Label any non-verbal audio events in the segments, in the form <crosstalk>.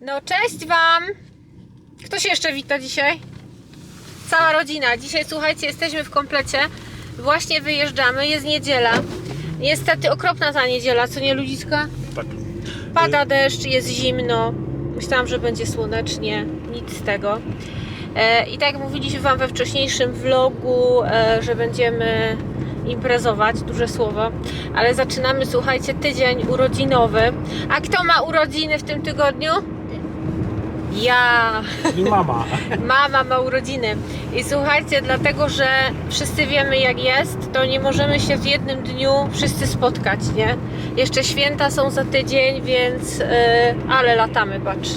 No cześć Wam! Kto się jeszcze wita dzisiaj? Cała rodzina. Dzisiaj słuchajcie, jesteśmy w komplecie. Właśnie wyjeżdżamy, jest niedziela. Niestety okropna ta niedziela, co nie ludziska? Tak. Pada deszcz, jest zimno. Myślałam, że będzie słonecznie. Nic z tego. E, I tak jak mówiliśmy Wam we wcześniejszym vlogu, e, że będziemy imprezować, duże słowo, ale zaczynamy, słuchajcie, tydzień urodzinowy. A kto ma urodziny w tym tygodniu? Ja. I mama. <laughs> Mama ma urodziny. I słuchajcie, dlatego że wszyscy wiemy jak jest, to nie możemy się w jednym dniu wszyscy spotkać, nie? Jeszcze święta są za tydzień, więc. Yy, ale latamy, patrz.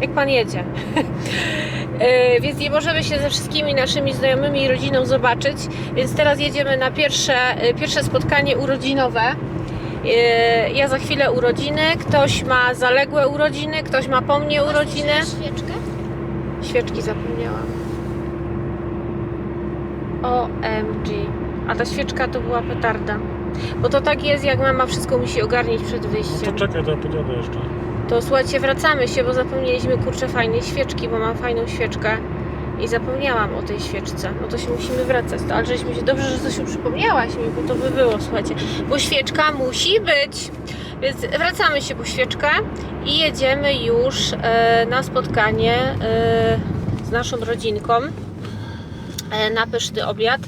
Jak pan jedzie. Yy, <laughs> więc nie możemy się ze wszystkimi naszymi znajomymi i rodziną zobaczyć, więc teraz jedziemy na pierwsze, yy, pierwsze spotkanie urodzinowe. Yy, Ja za chwilę urodziny, ktoś ma zaległe urodziny, ktoś ma po mnie urodziny. Świeczkę? Świeczki zapomniałam. OMG. A ta świeczka to była petarda. Bo to tak jest, jak mama wszystko musi ogarnić przed No wyjściem. to czekaj, to ja podjadę jeszcze. To słuchajcie, wracamy się, bo zapomnieliśmy kurczę fajnej świeczki, bo mam fajną świeczkę. I zapomniałam o tej świeczce. No to się musimy wracać. To, ale żeśmy się dobrze, że coś przypomniałaś mi, bo to by było, słuchajcie. Bo świeczka musi być. Więc wracamy się po świeczkę i jedziemy już e, na spotkanie e, z naszą rodzinką e, na pyszny obiad.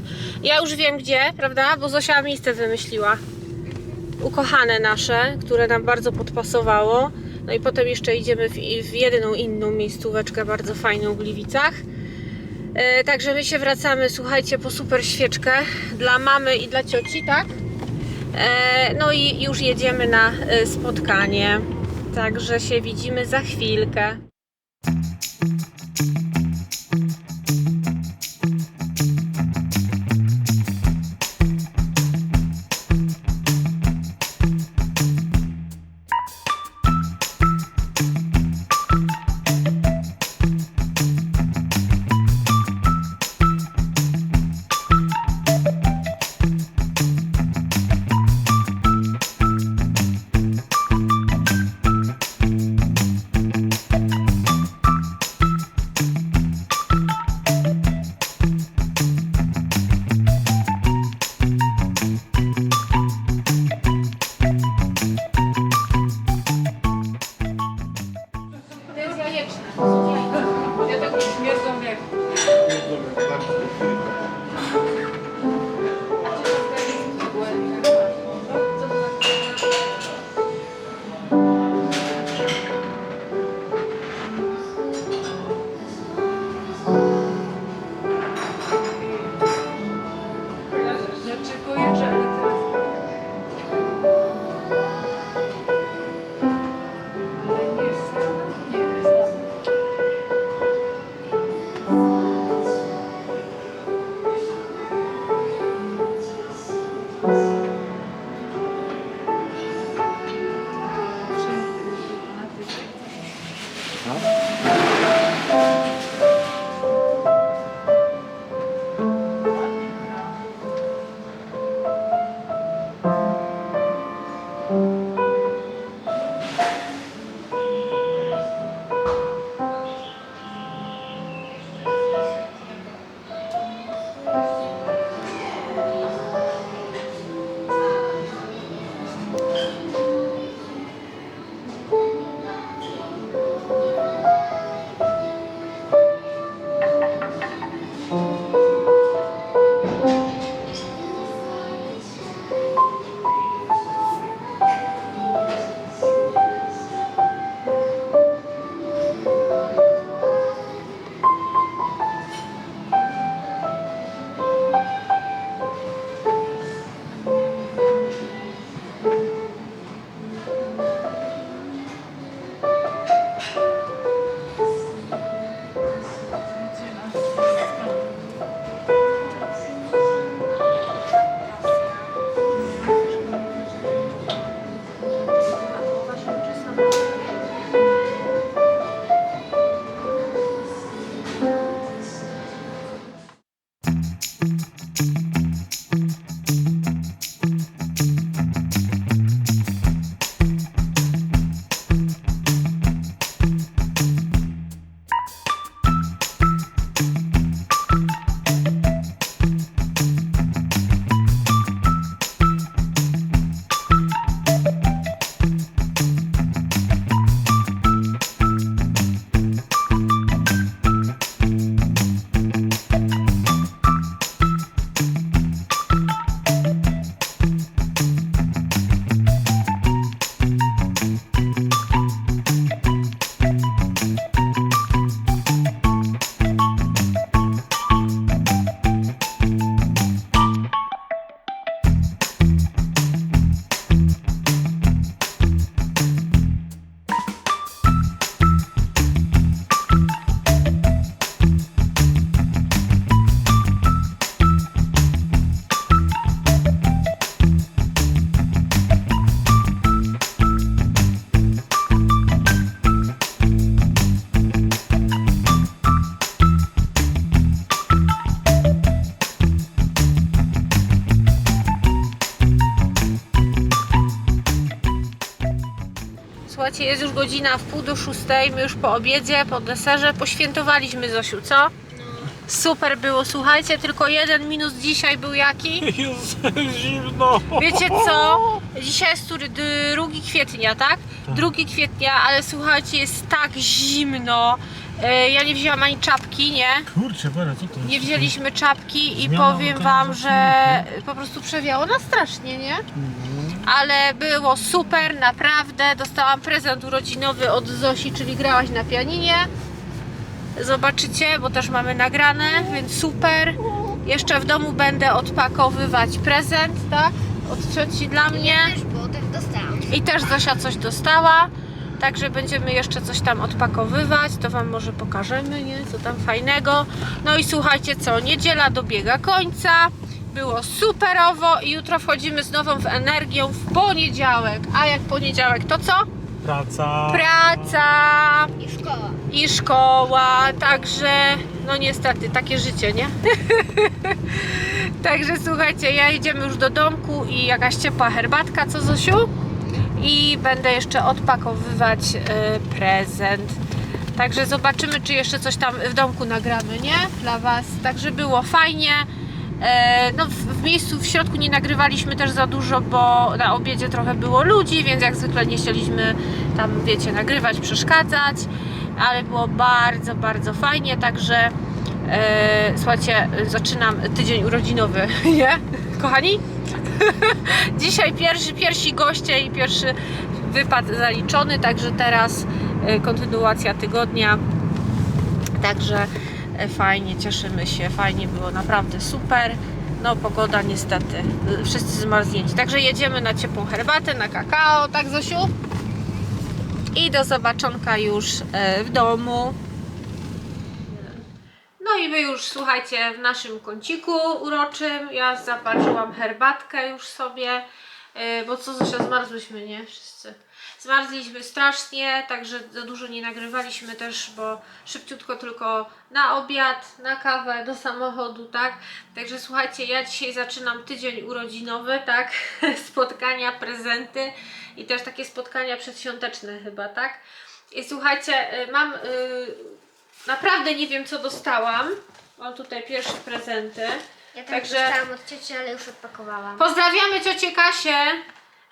Ja już wiem gdzie, prawda? Bo Zosia miejsce wymyśliła. Ukochane nasze, które nam bardzo podpasowało. No i potem jeszcze idziemy w, w jedną inną miejscóweczkę bardzo fajną w Gliwicach. E, także my się wracamy, słuchajcie, po super świeczkę dla mamy i dla cioci, tak? E, no i już jedziemy na e, spotkanie. Także się widzimy za chwilkę. Godzina w pół do szóstej, my już po obiedzie, po deserze poświętowaliśmy Zosiu, co? Super było, słuchajcie, tylko jeden minus dzisiaj był jaki? <laughs> Jest zimno. Wiecie <laughs> co? Dzisiaj jest który? 2 kwietnia, tak? 2 kwietnia, ale słuchajcie, jest tak zimno. E, Ja nie wzięłam ani czapki, nie? Kurczę, Bera, co to jest? Nie wzięliśmy czapki i Zmiana powiem wam, że po prostu przewiało nas strasznie, nie? Ale było super, naprawdę. Dostałam prezent urodzinowy od Zosi, czyli grałaś na pianinie. Zobaczycie, bo też mamy nagrane, więc super. Jeszcze w domu będę odpakowywać prezent, tak? Od cioci dla mnie. Też, bo też dostałam. I też Zosia coś dostała. Także będziemy jeszcze coś tam odpakowywać. To Wam może pokażemy, nie? Co tam fajnego. No i słuchajcie co, niedziela dobiega końca. Było superowo i jutro wchodzimy z nową energią w poniedziałek. A jak poniedziałek to co? Praca. Praca I szkoła. i szkoła. Także no niestety takie życie, nie? <laughs> Także słuchajcie, ja idziemy już do domku i jakaś ciepła herbatka, co Zosiu? I będę jeszcze odpakowywać e, prezent. Także zobaczymy, czy jeszcze coś tam w domku nagramy, nie? Dla Was. Także było fajnie. E, No, w, miejscu w środku nie nagrywaliśmy też za dużo, bo na obiedzie trochę było ludzi, więc jak zwykle nie chcieliśmy tam, wiecie, nagrywać, przeszkadzać, ale było bardzo, bardzo fajnie, także e, słuchajcie, zaczynam tydzień urodzinowy, <laughs> nie? Kochani? <laughs> Dzisiaj pierwszy, pierwsi goście i pierwszy wypad zaliczony, także teraz e, kontynuacja tygodnia. Także fajnie, cieszymy się, fajnie było, naprawdę super. No pogoda niestety, y, wszyscy zmarznięci. Także jedziemy na ciepłą herbatę, na kakao, tak Zosiu? I do zobaczonka już e, w domu. No i my już słuchajcie w naszym kąciku uroczym. Ja zaparzyłam herbatkę już sobie, e, bo co Zosia zmarzłyśmy, nie? Wszyscy. Zmarzliśmy strasznie, także za dużo nie nagrywaliśmy też, bo szybciutko tylko na obiad, na kawę, do samochodu, tak? Także słuchajcie, ja dzisiaj zaczynam tydzień urodzinowy, tak? <laughs> Spotkania, prezenty i też takie spotkania przedświąteczne chyba, tak? I słuchajcie, y, mam y, naprawdę nie wiem co dostałam. Mam tutaj pierwsze prezenty. Ja też Także- dostałam od cioci, ale już odpakowałam. Pozdrawiamy ciocię Kasię.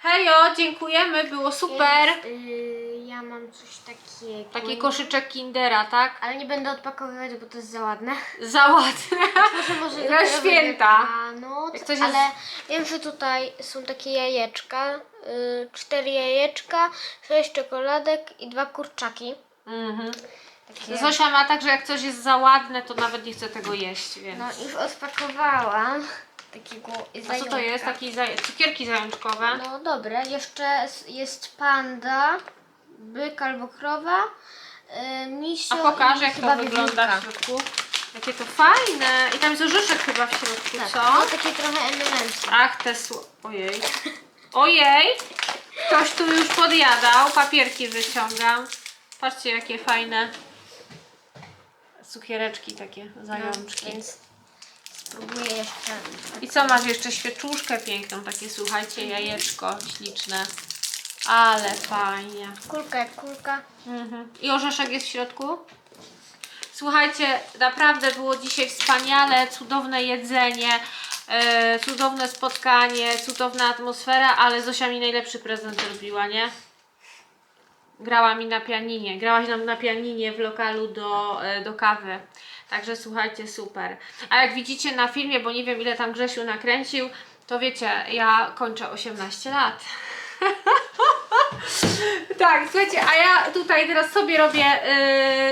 Hejo, dziękujemy, było super. Jest, y, ja mam coś takiego. Taki koszyczek Kindera, tak? Ale nie będę odpakowywać, bo to jest za ładne. <laughs> Za ładne. Może, może Na dopiero święta. będzie Noc, Jak ale jest- wiem, że tutaj są takie jajeczka. Y, cztery jajeczka, sześć czekoladek i dwa kurczaki. Mhm. Takie... Zosia ma tak, że jak coś jest za ładne, to nawet nie chce tego jeść, więc. No już odpakowałam. Takiego A co to jest? Taki zaj- cukierki zajączkowe? No dobre, jeszcze s- jest panda, byk albo krowa, yy, misio A pokaż i jak chyba to wygląda w wiewiórka. środku. Jakie to fajne. I tam jest orzeszek chyba w środku, Tak, co? no takie trochę M&M'sy. Ach, te sło... Ojej. Ojej! Ktoś tu już podjadał. Papierki wyciągam. Patrzcie, jakie fajne cukiereczki takie, zajączki. No, więc spróbuję jeszcze. I co masz jeszcze? Świeczuszkę piękną, takie słuchajcie, jajeczko śliczne. Ale fajnie. Kulka jak kulka. Mhm. I orzeszek jest w środku? Słuchajcie, naprawdę było dzisiaj wspaniale, cudowne jedzenie, e, cudowne spotkanie, cudowna atmosfera, ale Zosia mi najlepszy prezent zrobiła, nie? Grała mi na pianinie, grałaś nam na pianinie w lokalu do, e, do kawy. Także słuchajcie, super. A jak widzicie na filmie, bo nie wiem ile tam Grzesiu nakręcił, to wiecie, ja kończę 18 lat. <laughs> Tak, słuchajcie, a ja tutaj teraz sobie robię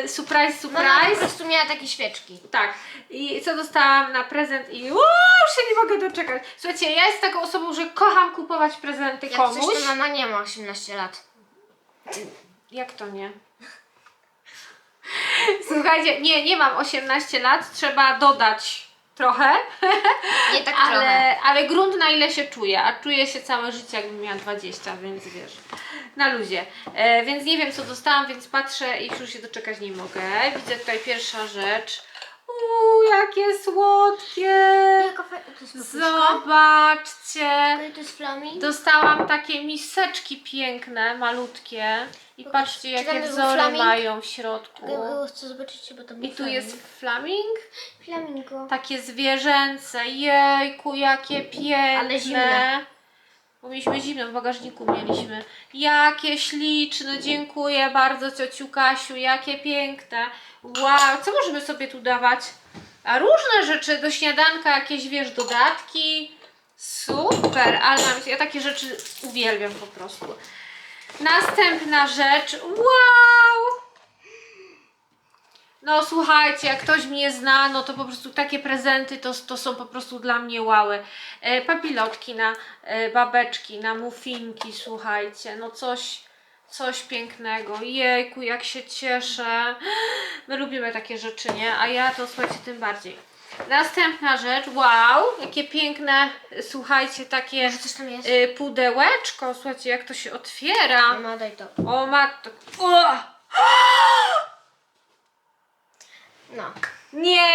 yy, surprise, Mama po surprise. prostu miała takie świeczki. Tak. I co dostałam na prezent i uuu, już się nie mogę doczekać. Słuchajcie, ja jestem taką osobą, że kocham kupować prezenty Jak komuś. coś to mama nie ma 18 lat. Jak to nie? Słuchajcie, nie, nie mam 18 lat, trzeba dodać trochę, Nie tak trochę. ale, ale grunt na ile się czuję, a czuję się całe życie jakbym miała 20, więc wiesz, na luzie. E, więc nie wiem co dostałam, więc patrzę i już się doczekać nie mogę. Widzę tutaj pierwsza rzecz. Uuu, jakie słodkie! Jaka fa- to jest papuszka? Zobaczcie! To jest flaming? Dostałam takie miseczki piękne, malutkie. I Pokaż, patrzcie, czy jakie był wzory flaming? mają w środku. Ja chcę zobaczyć, bo tam I tu jest flaming. flaming. Flamingo. Takie zwierzęce. Jejku, jakie piękne. Ale zimne. Bo mieliśmy zimno, w bagażniku mieliśmy. Jakie śliczne, dziękuję bardzo ciociu Kasiu, jakie piękne. Wow, co możemy sobie tu dawać? A różne rzeczy, do śniadanka jakieś, wiesz, dodatki. Super, ale ja takie rzeczy uwielbiam po prostu. Następna rzecz, wow! No słuchajcie, jak ktoś mnie zna, no to po prostu takie prezenty to, to są po prostu dla mnie łały. E, papilotki na e, babeczki, na muffinki, słuchajcie, no coś, coś pięknego. Jejku, jak się cieszę. My lubimy takie rzeczy, nie? A ja to słuchajcie tym bardziej. Następna rzecz, wow, jakie piękne, słuchajcie, takie coś tam jest? y, pudełeczko, słuchajcie, jak to się otwiera. Mama, daj to. O matko. O! No. Nie!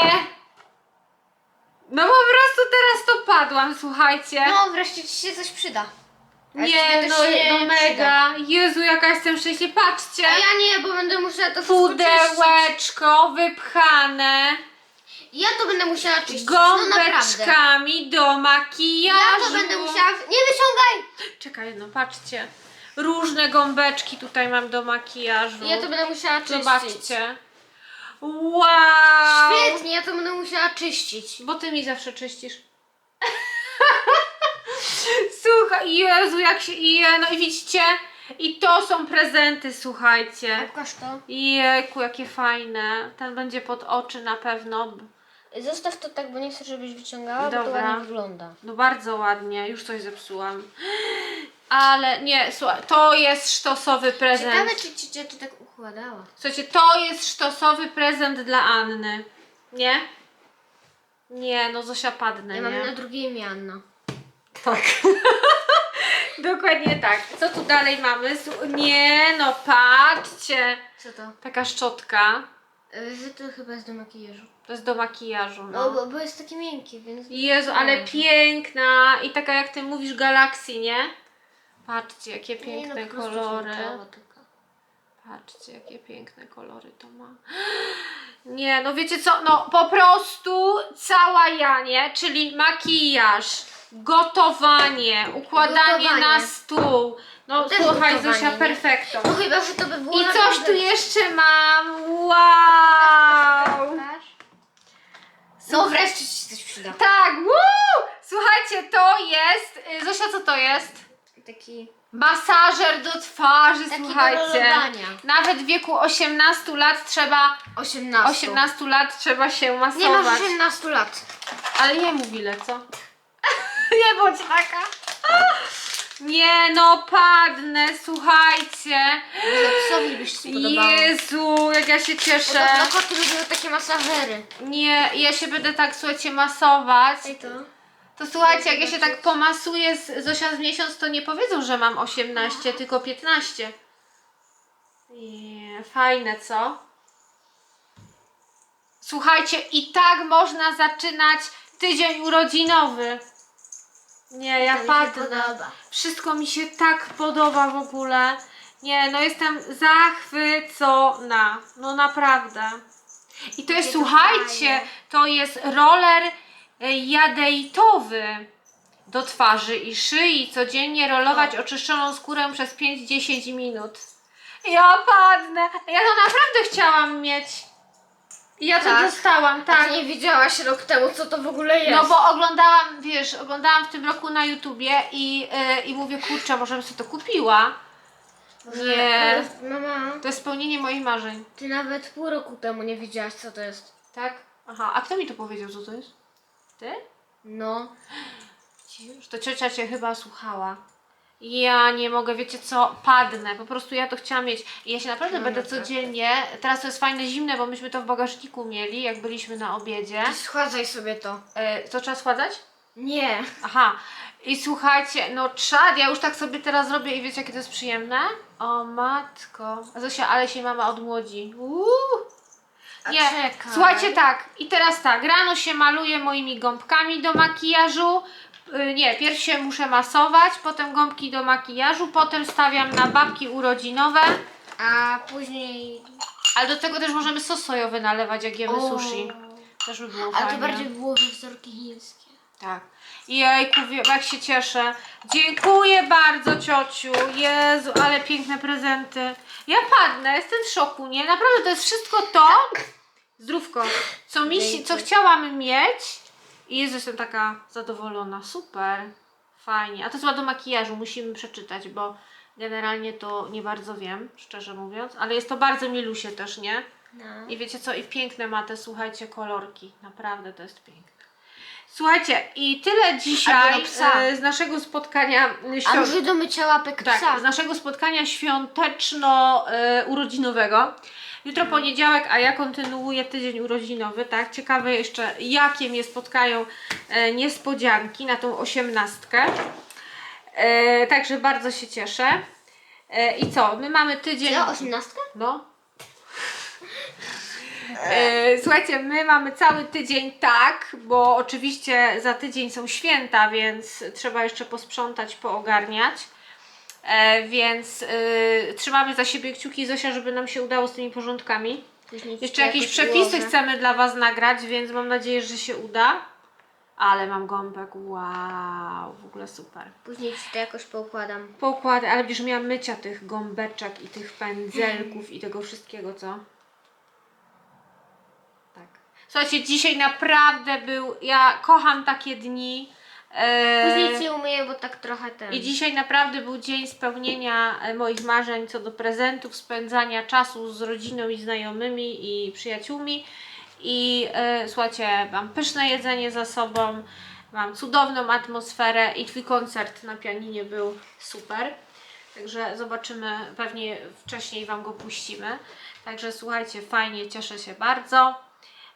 No po prostu teraz to padłam, słuchajcie. No, wreszcie ci się coś przyda. A nie, ciebie no, się no nie mega. Jezu, jaka jestem szczęśliwa. Patrzcie. A ja nie, bo będę musiała to wszystko czyścić. Pudełeczko wypchane Ja to będę musiała czyścić. No naprawdę. gąbeczkami do makijażu. Ja to będę musiała... Nie wyciągaj! Czekaj, no patrzcie. Różne gąbeczki tutaj mam do makijażu. Ja to będę musiała czyścić. Zobaczcie. Wow! Świetnie, ja to będę musiała czyścić. Bo ty mi zawsze czyścisz. <laughs> Słuchaj, Jezu, jak się. Je, no i widzicie? I to są prezenty, słuchajcie. Pokaż to. Jejku, jakie fajne. Ten będzie pod oczy na pewno. Zostaw to tak, bo nie chcę, żebyś wyciągała, bo to Dobra. ładnie wygląda. No bardzo ładnie, już coś zepsułam. Ale nie, słuchaj, to jest sztosowy prezent. Ciekawe, czy ci to tak układała. Słuchajcie, to jest sztosowy prezent dla Anny. Nie? Nie, no Zosia padnę, Ja nie? mam na drugie imię Anna. Tak. <laughs> Dokładnie tak. Co tu dalej mamy? Su- Nie, no patrzcie. Co to? Taka szczotka. Yy, to chyba jest do makijażu. To jest do makijażu, No, no. bo, bo jest takie miękkie, więc... Jezu, ale piękna. I taka jak ty mówisz galaksji, nie? Patrzcie, jakie piękne no, prostu kolory. Patrzcie, jakie piękne kolory to ma. <gasps> Nie, no wiecie co, no po prostu cała ja, nie? Czyli makijaż, gotowanie, układanie Gotowanie. na stół. No Też słuchaj Zosia, perfekto. No chyba, że to by było I coś tu jeszcze mam, wow! No wreszcie ci coś przyda. Tak, woo! Słuchajcie, to jest, y, Zosia co to jest? Taki... Masażer do twarzy, słuchajcie. rolowania. Nawet w wieku 18 lat trzeba 18. 18 lat trzeba się Nie masz masować. 18 lat. Ale nie mów ile, co? <laughs> nie bądź taka. Nie no, padnę, słuchajcie. Psowi byś się podobało. Jezu, jak ja się cieszę. Podobno koty lubią takie masażery. Nie, ja się będę tak, słuchajcie, masować. To. To słuchajcie, jak ja się tak pomasuję z Zosia z miesiąc, to nie powiedzą, że mam 18, tylko 15. Nie, fajne, co? Słuchajcie, i tak można zaczynać tydzień urodzinowy. Nie, ja padnę. podoba. Wszystko mi się tak podoba w ogóle. Nie, no jestem zachwycona. No naprawdę. I to jest, słuchajcie, to jest roller e, jadeitowy do twarzy i szyi. Codziennie rolować oczyszczoną skórę przez 5-10 minut. Ja padnę. Ja to naprawdę chciałam mieć. I ja to Tak? dostałam, Tak. tak. nie widziałaś rok temu, co to w ogóle jest. No bo oglądałam, wiesz, oglądałam w tym roku na YouTubie i, e, i mówię, kurczę, może bym sobie to kupiła. Może- Nie. ale Mama, To jest spełnienie moich marzeń. ty nawet pół roku temu nie wiedziałaś, co to jest. Tak? Aha, a kto mi to powiedział, co to jest? Ty? No. Już to ciocia cię chyba słuchała. Ja nie mogę, wiecie co, padnę. Po prostu ja to chciałam mieć. I ja się naprawdę No, będę naprawdę. codziennie. Teraz to jest fajne zimne, bo myśmy to w bagażniku mieli, jak byliśmy na obiedzie. Ty schładzaj sobie to. E, to trzeba schładzać? Nie. Aha. I słuchajcie, no czad, ja już tak sobie teraz robię i wiecie, jakie to jest przyjemne? O matko. Zosia, ale się mama odmłodzi. Uuu. Nie, czekaj. słuchajcie tak, i teraz tak, rano się maluję moimi gąbkami do makijażu, Y, nie, pierw się muszę masować, potem gąbki do makijażu, potem stawiam na babki urodzinowe, A później... ale do tego też możemy sos sojowy nalewać, jak jemy O. sushi. Też by było Ale to fajnie. bardziej byłoby wzorki chińskie. Tak. Jejku, jak się cieszę. Dziękuję bardzo, ciociu. Jezu, ale piękne prezenty. Ja padnę, jestem w szoku, nie? Naprawdę to jest wszystko to, zdrówko, co, mi, się- co chciałam mieć. I Jezu, jestem taka zadowolona. Super. Fajnie. A to jest chyba do makijażu, musimy przeczytać, bo generalnie to nie bardzo wiem, szczerze mówiąc. Ale jest to bardzo milusie też, nie? No. I wiecie co? I piękne ma te, słuchajcie, kolorki. Naprawdę to jest piękne. Słuchajcie, i tyle Albo dzisiaj do psa. e, z naszego spotkania y, A świąt... może do mycia łapek tak, psa? z naszego spotkania świąteczno-urodzinowego. Jutro poniedziałek, a ja kontynuuję tydzień urodzinowy, tak? Ciekawe jeszcze, jakie mnie spotkają e, niespodzianki na tą osiemnastkę. E, także bardzo się cieszę. E, I co? My mamy tydzień... Ja osiemnastkę? No. E, słuchajcie, my mamy cały tydzień tak, bo oczywiście za tydzień są święta, więc trzeba jeszcze posprzątać, poogarniać. E, więc e, trzymamy za siebie kciuki Zosia, żeby nam się udało z tymi porządkami. Później ci Jeszcze to jakieś jakoś przepisy ułożę. chcemy dla Was nagrać, więc mam nadzieję, że się uda. Ale mam gąbek, wow, w ogóle super. Później ci to jakoś poukładam. Pokład, ale będziesz miała mycia tych gąbeczek i tych pędzelków i tego wszystkiego, co? Słuchajcie, dzisiaj naprawdę był, ja kocham takie dni. e, Później ci umyję, bo tak trochę ten... I dzisiaj naprawdę był dzień spełnienia e, moich marzeń co do prezentów, spędzania czasu z rodziną i znajomymi i przyjaciółmi. I e, słuchajcie, mam pyszne jedzenie za sobą, mam cudowną atmosferę i Twój koncert na pianinie był super. Także zobaczymy, pewnie wcześniej Wam go puścimy. Także słuchajcie, fajnie, cieszę się bardzo.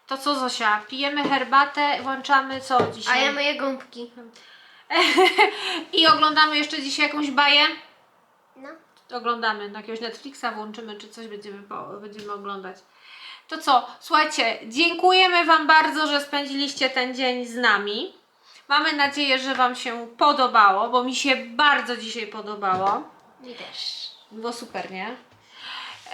To co Zosia, pijemy herbatę, włączamy co A dzisiaj? ja myję gąbki. <laughs> I oglądamy jeszcze dzisiaj jakąś baję? No. oglądamy na jakiegoś Netflixa, włączymy, czy coś będziemy, będziemy oglądać. To co, słuchajcie, dziękujemy Wam bardzo, że spędziliście ten dzień z nami. Mamy nadzieję, że Wam się podobało, bo mi się bardzo dzisiaj podobało. Mi też. Było super, nie?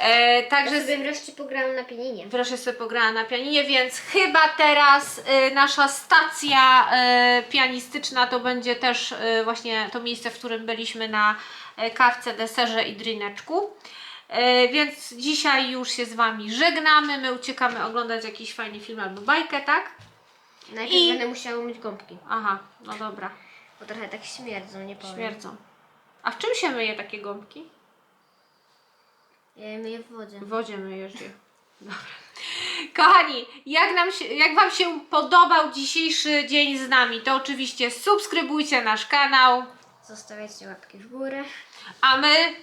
E, Ja także sobie wreszcie pograłam na pianinie. wreszcie sobie pograła na pianinie, więc chyba teraz y, nasza stacja y, pianistyczna to będzie też y, właśnie to miejsce, w którym byliśmy na y, kawce, deserze i drineczku. Y, więc dzisiaj już się z Wami żegnamy. My uciekamy oglądać jakiś fajny film albo bajkę, tak? Najpierw I- będę musiała myć gąbki. Aha, no dobra. Bo trochę tak śmierdzą, nie powiem. Śmierdzą. A w czym się myje takie gąbki? Ja je myję w wodzie. W wodzie myjesz je. Dobra. Kochani, jak, nam się, jak Wam się podobał dzisiejszy dzień z nami, to oczywiście subskrybujcie nasz kanał, Zostawiajcie łapki w górę. a my,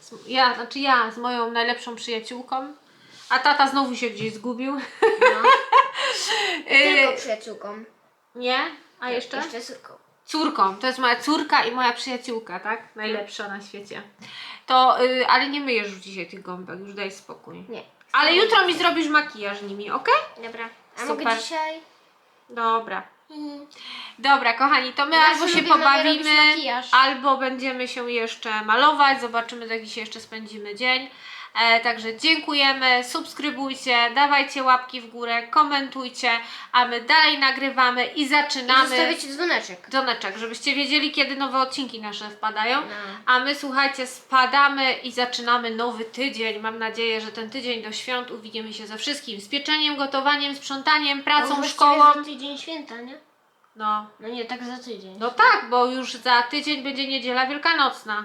z- ja, znaczy ja z moją najlepszą przyjaciółką, a tata znowu się gdzieś zgubił. No. <laughs> Tylko Y, przyjaciółką. nie? A jeszcze? Jeszcze córką. Córką. To jest moja córka i moja przyjaciółka, tak? Najlepsza na świecie. To, y, ale nie myjesz już dzisiaj tych gąbek, już daj spokój. Nie. Ale jutro mi zrobisz makijaż nimi, ok? Dobra. A Super. mogę dzisiaj? Dobra. Dobra, kochani, to my Ja albo się pobawimy, robić makijaż. albo będziemy się jeszcze malować. Zobaczymy, jaki się jeszcze spędzimy dzień. E, także dziękujemy, subskrybujcie, dawajcie łapki w górę, komentujcie, a my dalej nagrywamy i I zaczynamy. zostawicie dzwoneczek. Dzwoneczek, żebyście wiedzieli, kiedy nowe odcinki nasze wpadają. No. A my, słuchajcie, spadamy i zaczynamy nowy tydzień. Mam nadzieję, że ten tydzień do świąt uwidzimy się ze wszystkim. Z pieczeniem, gotowaniem, sprzątaniem, pracą, właściwie szkołą. za tydzień święta, nie? No, No nie, tak za tydzień. no tak, bo już za tydzień będzie niedziela wielkanocna.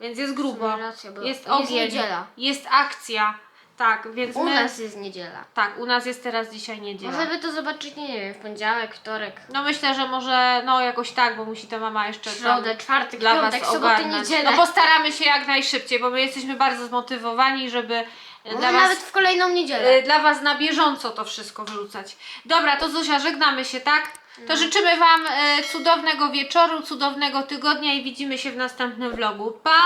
Więc jest grubo. racja, bo jest jest ogień. niedziela. Jest akcja. Tak, więc U my... nas jest niedziela. Tak, u nas jest teraz dzisiaj niedziela. Może by to zobaczyć, nie wiem, w poniedziałek, wtorek, No myślę, że może, no jakoś tak, bo musi ta mama jeszcze środę, czwartek, dla piątek, was ogarnąć. niedzielę. No postaramy się jak najszybciej, bo my jesteśmy bardzo zmotywowani, żeby e, Może dla was, nawet w kolejną niedzielę. e, dla was na bieżąco to wszystko wrzucać. Dobra, to Zuzia, żegnamy się, tak? To życzymy wam e, cudownego wieczoru, cudownego tygodnia i widzimy się w następnym vlogu. Pa!